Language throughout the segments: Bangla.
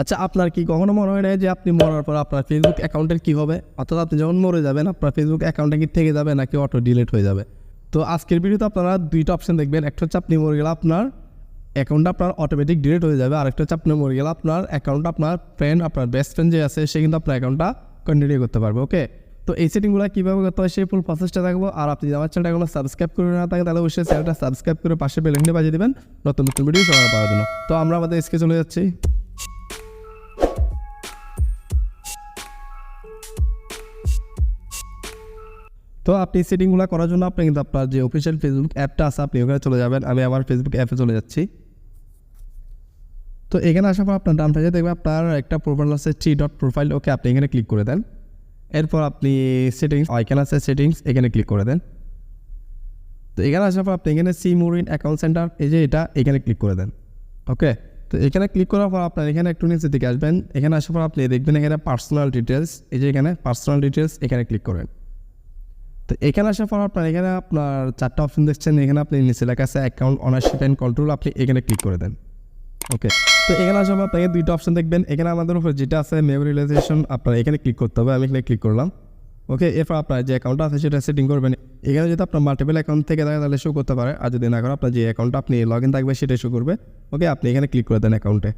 আচ্ছা আপনার কি কখনো মনে হয় না যে আপনি মরার পর আপনার ফেসবুক অ্যাকাউন্টের কী হবে? অর্থাৎ আপনি যখন মরে যাবেন, আপনার ফেসবুক অ্যাকাউন্টে কি থেকে যাবে নাকি অটো ডিলিট হয়ে যাবে? তো আজকের ভিডিওতে আপনারা দুইটা অপশন দেখবেন। একটা হচ্ছে আপনি মরে গেলে আপনার অ্যাকাউন্টটা আপনার অটোমেটিক ডিলিট হয়ে যাবে। আরেকটা হচ্ছে আপনি মরে গেলে আপনার অ্যাকাউন্টটা আপনার ফ্রেন্ড আপনার বেস্ট ফ্রেন্ড যে আছে, সে কিন্তু আপনার অ্যাকাউন্টটা কন্টিনিউ করতে পারবে ওকে তো এই সেটিংগুলো কীভাবে করতে হয়, সেই ফুল প্রসেসটা থাকব আর আপনি আমার চ্যানেলটা এখনও সাবস্ক্রাইব করে না থাকে, তাহলে অবশ্যই চ্যানেলটা সাবস্ক্রাইব করে পাশে বেলেন্ডে বাজিয়ে দেবেন। নতুন নতুন ভিডিও সবার পাওয়ার জন্য। তো আমরা আমাদের এসকে চলে যাচ্ছি। তো আপনি সেটিংগুলো করার জন্য আপনি কিন্তু আপনার যে অফিসিয়াল ফেসবুক অ্যাপটা আছে, আপনি ওখানে চলে যাবেন। আমি আমার ফেসবুক অ্যাপে চলে যাচ্ছি। তো এখানে আসার পর আপনার ডান পাশে দেখবেন, আপনার একটা প্রোফাইল আছে থ্রি ডট প্রোফাইল ওকে আপনি এখানে ক্লিক করে দেন। এরপর আপনি সেটিংস এখানে আছে সেটিংস এখানে ক্লিক করে দেন। তো এখানে আসার পর আপনি এখানে সি মোরিন অ্যাকাউন্ট সেন্টার এই যে এটা, এখানে ক্লিক করে দেন। ওকে? তো এখানে ক্লিক করার পর আপনার এখানে একটু নিচে দিকে আসবেন। এখানে আসার পর আপনি দেখবেন এখানে পার্সোনাল ডিটেলস এই যে এখানে পার্সোনাল ডিটেলস এখানে ক্লিক করেন। তো এখানে আসার পর আপনার, এখানে আপনার চারটা অপশন দেখছেন, এখানে আপনি নিচে লেখা আছে অ্যাকাউন্ট অনারশিপ অ্যান্ড কন্ট্রোল আপনি এখানে ক্লিক করে দেন। ওকে তো এখানে আসার পর আপনাকে দুইটা অপশন দেখবেন। এখানে আমাদের উপর যেটা আছে মেমোরিলাইজেশন আপনার এখানে ক্লিক করতে হবে। আমি এখানে ক্লিক করলাম। ওকে এরপর আপনার যে অ্যাকাউন্টটা আছে, সেটা সেটিং করবেন। এখানে যদি আপনার মাল্টিপল অ্যাকাউন্ট থেকে থাকে, তাহলে শো করতে পারে। আর যদি না করে, আপনার যে অ্যাকাউন্টটা আপনি লগ ইন থাকবে, সেটা শো করবে। ওকে আপনি এখানে ক্লিক করে দেন অ্যাকাউন্টে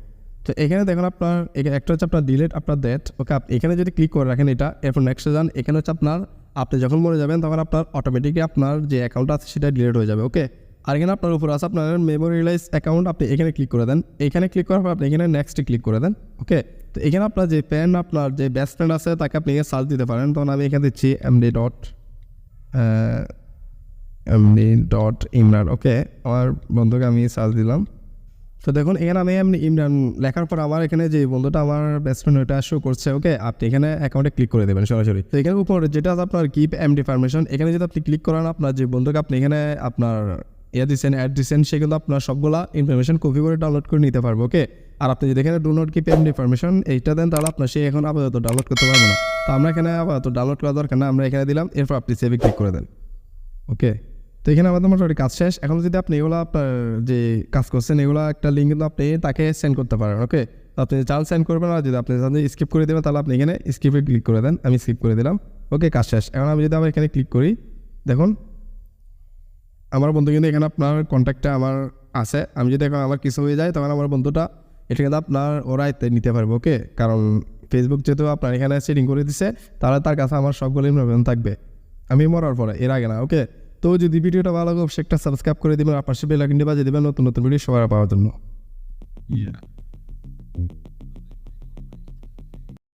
তো এখানে দেখুন আপনার একটা হচ্ছে আপনার ডিলেট আপনার ডেট ওকে আপনি এখানে যদি ক্লিক করে রাখেন এটা, এরপর নেক্সটে যান। এখানে হচ্ছে আপনার আপনি যখন মরে যাবেন, তখন আপনার অটোমেটিকলি আপনার যে অ্যাকাউন্ট আছে, সেটা ডিলিট হয়ে যাবে ওকে আর এখানে আপনার উপর আছে আপনার মেমোরিয়ালাইজ অ্যাকাউন্ট আপনি এখানে ক্লিক করে দেন। এখানে ক্লিক করার পর আপনি এখানে নেক্সটে ক্লিক করে দেন ওকে তো এখানে আপনার যে ফ্রেন্ড আপনার যে বেস্ট ফ্রেন্ড আছে, তাকে আপনি এখানে সার্চ দিতে পারেন। তখন আমি এখানে দিচ্ছি MD dot MD dot Imran okay আমার বন্ধুকে আমি সার্চ দিলাম। তো দেখুন এখানে আমি এমনি ইমরান লেখার পর আমার এখানে যে বন্ধুটা আমার ফ্রেন্ড ওটা শো করছে ওকে আপনি এখানে অ্যাকাউন্টে ক্লিক করে দেবেন সরাসরি। তো এখানে উপর যেটা আপনার গিভ এমডি ফার্মেশন এখানে যদি আপনি ক্লিক করেন আপনার যে বন্ধুকে আপনি এখানে আপনার ইয়ে দিচ্ছেন অ্যাড দিচ্ছেন সেগুলো আপনার সবগুলা ইনফরমেশন কপি করে ডাউনলোড করে নিতে পারব ওকে আর আপনি যদি এখানে do not keep MD formation এইটা দেন তাহলে আপনার সে এখন আপাতত ডাউনলোড করতে পারবে না। তো আমরা এখানে আপাতত ডাউনলোড করা দরকার না, আমরা এখানে দিলাম, এরপর আপনি সেভে ক্লিক করে দেন ওকে তো এখানে আমাদের মোটামুটি কাজ শেষ। এখন যদি আপনি এগুলো আপনার যে কাজ করছেন, এগুলো একটা লিঙ্ক কিন্তু আপনি তাকে সেন্ড করতে পারেন ওকে আপনি চাল সেন্ড করবেন আর যদি আপনি স্কিপ করে দেবেন, তাহলে আপনি এখানে স্কিপে ক্লিক করে দেন, আমি স্কিপ করে দিলাম ওকে কাজ শেষ। এখন আমি যদি আবার এখানে ক্লিক করি, দেখুন, আমার বন্ধু কিন্তু এখানে আপনার কন্ট্যাক্টটা আমার আছে। আমি যদি এখন আমার কিছু হয়ে যায়, তখন আমার বন্ধুটা এটা কিন্তু আপনার ওরা নিতে পারবে ওকে কারণ ফেসবুক যেহেতু আপনার এখানে সেটিং করে দিছে, তাহলে তার কাছে আমার সবগুলো ইনফরমেশন থাকবে। আমি মরার পরে, এর আগে না ওকে তো যদি ভিডিওটা ভালো লাগে, অবশ্যই একটা সাবস্ক্রাইব করে দেবেন, আর পাশে বেল আইকনটি বাজিয়ে দেবেন নতুন নতুন ভিডিও সবার পাওয়ার জন্য.